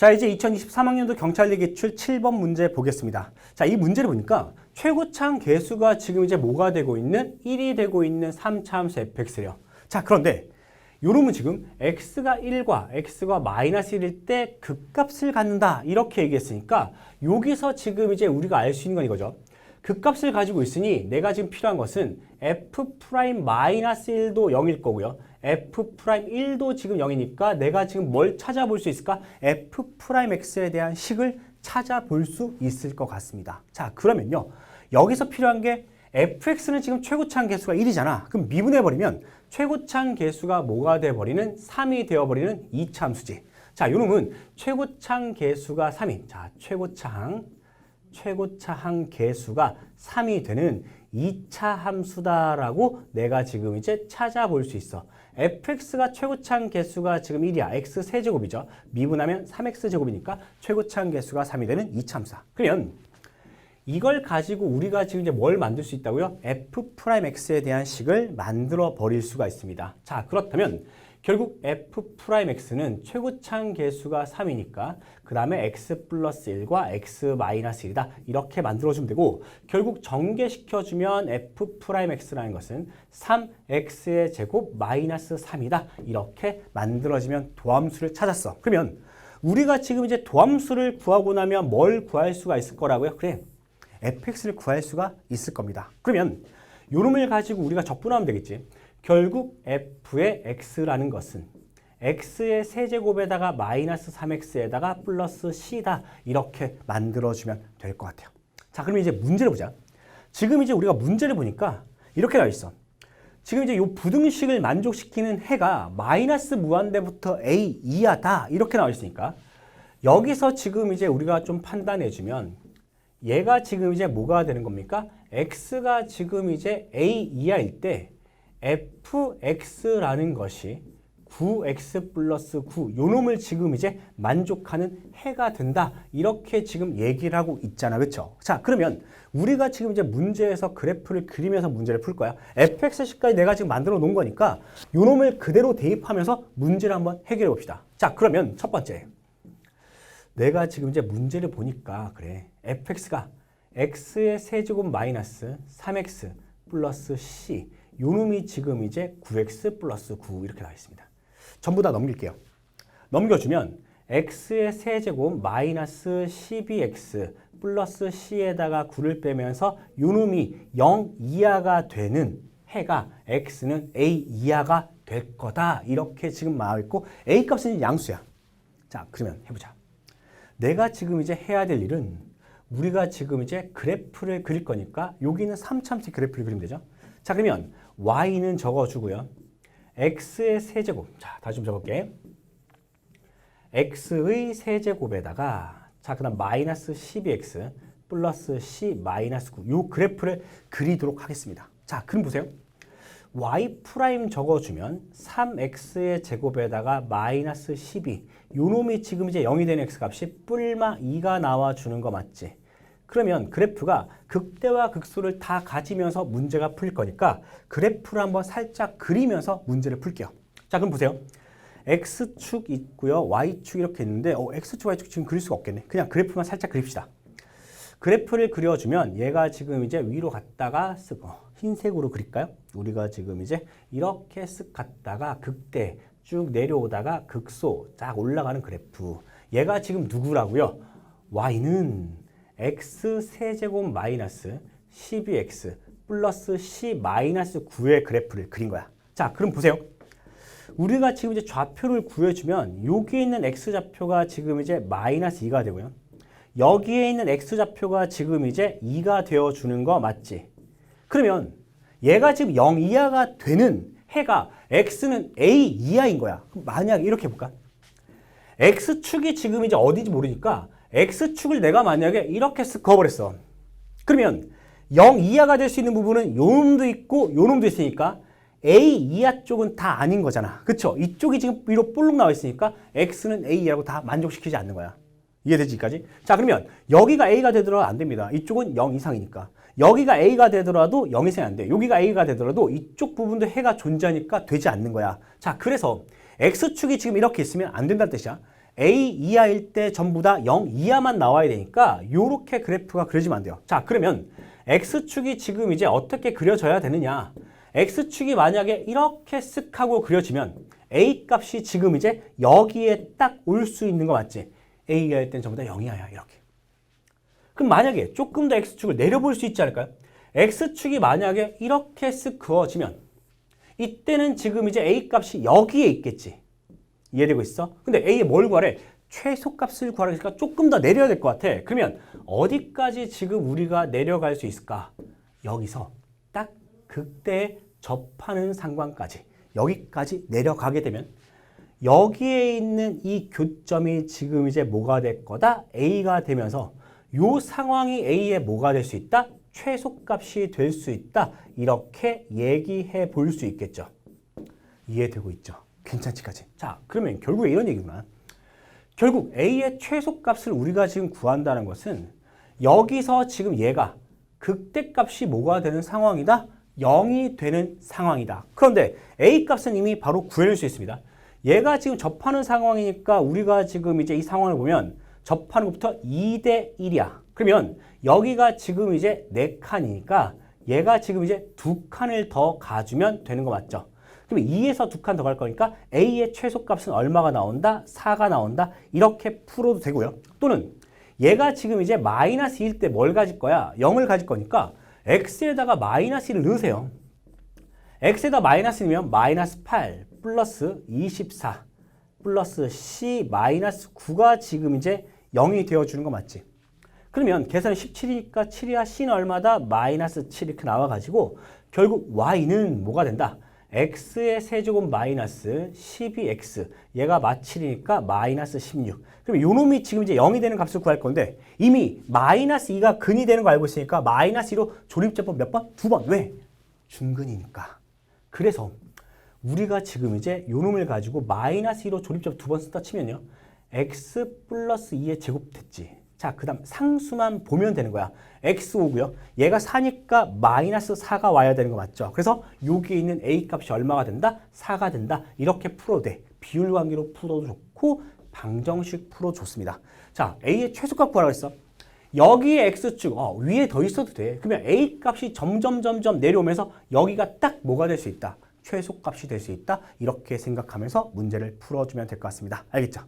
자, 이제 2023학년도 경찰대 기출 7번 문제 보겠습니다. 자, 이 문제를 보니까 최고창 개수가 지금 이제 뭐가 되고 있는 1이 되고 있는 3차 함수 fx래요. 자, 그런데 요놈은 지금 x가 1과 x가 마이너스 1일 때 극값을 갖는다 이렇게 얘기했으니까 여기서 지금 이제 우리가 알 수 있는 건 이거죠. 극값을 가지고 있으니 내가 지금 필요한 것은 f 프라임 마이너스 1도 0일 거고요. f 프라임 1도 지금 0이니까 내가 지금 뭘 찾아볼 수 있을까? f 프라임 x에 대한 식을 찾아볼 수 있을 것 같습니다. 자, 그러면요. 여기서 필요한 게 fx는 지금 최고창 개수가 1이잖아. 그럼 미분해버리면 최고창 개수가 뭐가 돼버리는 3이 되어버리는 2차 함수지. 자, 요놈은 최고창 개수가 3인. 자, 최고창, 최고차 항 개수가 3이 되는 2차 함수다라고 내가 지금 이제 찾아볼 수 있어. fx가 최고창 개수가 지금 1이야. x 세제곱이죠. 미분하면 3x 제곱이니까 최고창 개수가 3이 되는 2차 함수다. 그러면 이걸 가지고 우리가 지금 이제 뭘 만들 수 있다고요? f 프라임 x에 대한 식을 만들어 버릴 수가 있습니다. 자, 그렇다면 결국 f 프라임 x는 최고창 개수가 3이니까 그 다음에 x 플러스 1과 x 마이너스 1이다 이렇게 만들어주면 되고 결국 전개시켜주면 f 프라임 x라는 것은 3x의 제곱 마이너스 3이다 이렇게 만들어지면 도함수를 찾았어. 그러면 우리가 지금 이제 도함수를 구하고 나면 뭘 구할 수가 있을 거라고요? 그래 fx를 구할 수가 있을 겁니다. 그러면 요놈을 가지고 우리가 적분하면 되겠지. 결국 f의 x라는 것은 x의 세제곱에다가 마이너스 3x에다가 플러스 c다 이렇게 만들어주면 될 것 같아요. 자, 그럼 이제 문제를 보자. 지금 이제 우리가 문제를 보니까 이렇게 나와 있어. 지금 이제 이 부등식을 만족시키는 해가 마이너스 무한대부터 a 이하다 이렇게 나와 있으니까 여기서 지금 이제 우리가 좀 판단해주면 얘가 지금 이제 뭐가 되는 겁니까? x가 지금 이제 a 이하일 때 fx라는 것이 9x 플러스 9 요 놈을 지금 이제 만족하는 해가 된다. 이렇게 지금 얘기를 하고 있잖아. 그쵸? 자 그러면 우리가 지금 이제 문제에서 그래프를 그리면서 문제를 풀 거야. Fx식까지 내가 지금 만들어 놓은 거니까 요 놈을 그대로 대입하면서 문제를 한번 해결해 봅시다. 자 그러면 첫 번째. 내가 지금 이제 문제를 보니까 그래. Fx가 x의 세제곱 마이너스 3x 플러스 c 요놈이 지금 이제 9x 플러스 9 이렇게 나와 있습니다. 전부 다 넘길게요. 넘겨주면 x의 세제곱 마이너스 12x 플러스 c에다가 9를 빼면서 요놈이 0 이하가 되는 해가 x는 a 이하가 될 거다 이렇게 지금 나와 있고 a 값은 양수야. 자 그러면 해보자. 내가 지금 이제 해야 될 일은 우리가 지금 이제 그래프를 그릴 거니까 여기는 3참수 그래프를 그리면 되죠. 자 그러면 y는 적어주고요. x의 세제곱. 자, 다시 좀 적을게. x의 세제곱에다가 자, 그 다음 마이너스 12x 플러스 c 마이너스 9. 요 그래프를 그리도록 하겠습니다. 자, 그럼 보세요. y 프라임 적어주면 3x의 제곱에다가 마이너스 12. 요 놈이 지금 이제 0이 되는 x 값이 뿔마 2가 나와주는 거 맞지? 그러면 그래프가 극대와 극소를 다 가지면서 문제가 풀릴 거니까 그래프를 한번 살짝 그리면서 문제를 풀게요. 자, 그럼 보세요. X축 있고요. Y축 이렇게 있는데 어, X축, Y축 지금 그릴 수가 없겠네. 그냥 그래프만 살짝 그립시다. 그래프를 그려주면 얘가 지금 이제 위로 갔다가 쓱 어, 흰색으로 그릴까요? 우리가 지금 이제 이렇게 쓱 갔다가 극대 쭉 내려오다가 극소 쫙 올라가는 그래프. 얘가 지금 누구라고요? Y는 x 세제곱 마이너스 12x 플러스 c 마이너스 9의 그래프를 그린 거야. 자, 그럼 보세요. 우리가 지금 이제 좌표를 구해주면 여기에 있는 x좌표가 지금 이제 마이너스 2가 되고요. 여기에 있는 x좌표가 지금 이제 2가 되어주는 거 맞지? 그러면 얘가 지금 0 이하가 되는 해가 x는 a 이하인 거야. 만약 이렇게 해볼까? x축이 지금 이제 어디지 모르니까 x축을 내가 만약에 이렇게 쓱 그어버렸어. 그러면 0 이하가 될 수 있는 부분은 요 놈도 있고 요 놈도 있으니까 a 이하 쪽은 다 아닌 거잖아. 그쵸? 이쪽이 지금 위로 볼록 나와 있으니까 x는 a라고 다 만족시키지 않는 거야. 이해되지, 까지 자, 그러면 여기가 a가 되더라도 안 됩니다. 이쪽은 0 이상이니까. 여기가 a가 되더라도 0 이상이 안 돼. 여기가 a가 되더라도 이쪽 부분도 해가 존재하니까 되지 않는 거야. 자, 그래서 x축이 지금 이렇게 있으면 안 된다는 뜻이야. A 이하일 때 전부 다 0 이하만 나와야 되니까 요렇게 그래프가 그려지면 안 돼요. 자, 그러면 X축이 지금 이제 어떻게 그려져야 되느냐? X축이 만약에 이렇게 쓱 하고 그려지면 A 값이 지금 이제 여기에 딱 올 수 있는 거 맞지? A 이하일 땐 전부 다 0이하야, 이렇게. 그럼 만약에 조금 더 X축을 내려볼 수 있지 않을까요? X축이 만약에 이렇게 쓱 그어지면 이때는 지금 이제 A 값이 여기에 있겠지. 이해되고 있어? 근데 A에 뭘 구하래? 최소값을 구하니까 조금 더 내려야 될 것 같아. 그러면 어디까지 지금 우리가 내려갈 수 있을까? 여기서 딱 극대에 접하는 상관까지 여기까지 내려가게 되면 여기에 있는 이 교점이 지금 이제 뭐가 될 거다? A가 되면서 요 상황이 A의 뭐가 될 수 있다? 최소값이 될 수 있다. 이렇게 얘기해 볼 수 있겠죠. 이해되고 있죠? 괜찮지까지. 자, 그러면 결국 이런 얘기구나. 결국 A의 최소값을 우리가 지금 구한다는 것은 여기서 지금 얘가 극대값이 뭐가 되는 상황이다? 0이 되는 상황이다. 그런데 A 값은 이미 바로 구해낼 수 있습니다. 얘가 지금 접하는 상황이니까 우리가 지금 이제 이 상황을 보면 접하는 것부터 2대 1이야. 그러면 여기가 지금 이제 4칸이니까 얘가 지금 이제 두 칸을 더 가주면 되는 거 맞죠? 그럼 2에서 두 칸 더 갈 거니까 A의 최소값은 얼마가 나온다? 4가 나온다. 이렇게 풀어도 되고요. 또는 얘가 지금 이제 마이너스 1일 때 뭘 가질 거야? 0을 가질 거니까 x에다가 마이너스 1을 넣으세요. x에다 마이너스 넣으면 마이너스 8 플러스 24 플러스 c 마이너스 9가 지금 이제 0이 되어주는 거 맞지? 그러면 계산이 17이니까 7이야 c는 얼마다? 마이너스 7 이렇게 나와가지고 결국 y는 뭐가 된다? X의 세제곱 마이너스 12x 얘가 마7이니까 마이너스 16 그럼 요 놈이 지금 이제 0이 되는 값을 구할 건데 이미 마이너스 2가 근이 되는 거 알고 있으니까 마이너스 2로 조립제법 몇 번? 두 번. 왜? 중근이니까. 그래서 우리가 지금 이제 요 놈을 가지고 마이너스 2로 조립제법 두 번 쓴다 치면요. x 플러스 2의 제곱 됐지. 자, 그 다음 상수만 보면 되는 거야. x 오고요. 얘가 4니까 마이너스 4가 와야 되는 거 맞죠? 그래서 여기에 있는 a 값이 얼마가 된다? 4가 된다. 이렇게 풀어도 돼. 비율 관계로 풀어도 좋고 방정식 풀어줬습니다. 자, a의 최소값 구하라고 했어. 여기에 x축 어, 위에 더 있어도 돼. 그러면 a 값이 점점 점점 내려오면서 여기가 딱 뭐가 될 수 있다? 최소값이 될 수 있다. 이렇게 생각하면서 문제를 풀어주면 될 것 같습니다. 알겠죠?